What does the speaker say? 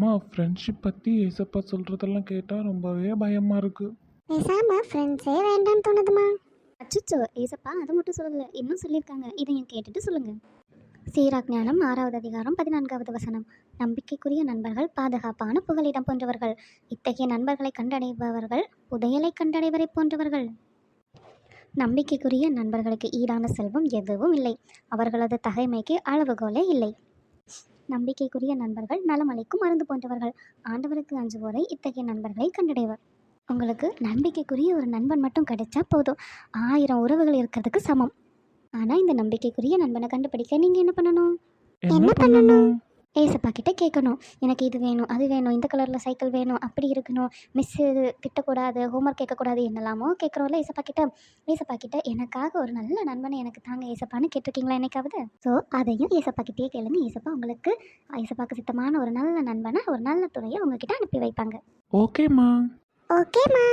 அம்மா ஃப்ரெண்ட்ஷிப் பற்றி ஏசப்பா சொல்கிறதெல்லாம் கேட்டால் ரொம்பவே பயமாக இருக்குது பேசாம ஃப்ரெண்ட்ஸே வேண்டாம்னு தோணுதுமா அச்சோ ஏசப்பா அதை மட்டும் சொல்லலை. இன்னும் சொல்லியிருக்காங்க. இதையும் கேட்டுட்டு சொல்லுங்க. சீராக் ஞானம் ஆறாவது அதிகாரம் பதினான்காவது வசனம். நம்பிக்கைக்குரிய நண்பர்கள் பாதுகாப்பான புகலிடம் போன்றவர்கள். இத்தகைய நண்பர்களை கண்டடைபவர்கள் புதையலை கண்டடைவரை போன்றவர்கள். நம்பிக்கைக்குரிய நண்பர்களுக்கு ஈடான செல்வம் எதுவும் இல்லை. அவர்களது தகைமைக்கு அளவுகோலே இல்லை. நம்பிக்கைக்குரிய நண்பர்கள் நலமளிக்கும் மருந்து போன்றவர்கள் ஆண்டவருக்கு அஞ்சுவோரை இத்தகைய நண்பர்களை கண்டடைவர். உங்களுக்கு நம்பிக்கைக்குரிய ஒரு நண்பன் மட்டும் கிடைச்சா போதும். ஆயிரம் உறவுகள் இருக்கிறதுக்கு சமம். ஆனால் இந்த நம்பிக்கைக்குரிய நண்பனை கண்டுபிடிக்க நீங்கள் என்ன பண்ணணும்? என்ன பண்ணணும்? ஏசப்பா கிட்ட கேட்கணும். எனக்கு இது வேணும் அது வேணும் இந்த கலரில் சைக்கிள் வேணும் அப்படி இருக்கணும். மிஸ் இது திட்டக்கூடாது ஹோம்ஒர்க் கேட்கக்கூடாது என்னெல்லாமோ கேட்குறோம்ல ஏசப்பா கிட்ட ஏசப்பா கிட்ட எனக்காக ஒரு நல்ல நண்பனை எனக்கு தாங்க ஏசப்பான்னு கேட்டிருக்கீங்களா என்னைக்காவது? ஸோ அதையும் ஏசப்பா கிட்டே கேளுங்க. ஏசப்பா உங்களுக்கு ஏசப்பாக்கு சித்தமான ஒரு நல்ல நண்பனை ஒரு நல்ல துணையை உங்ககிட்ட அனுப்பி வைப்பாங்க. ஓகேம்மா ஓகேம்மா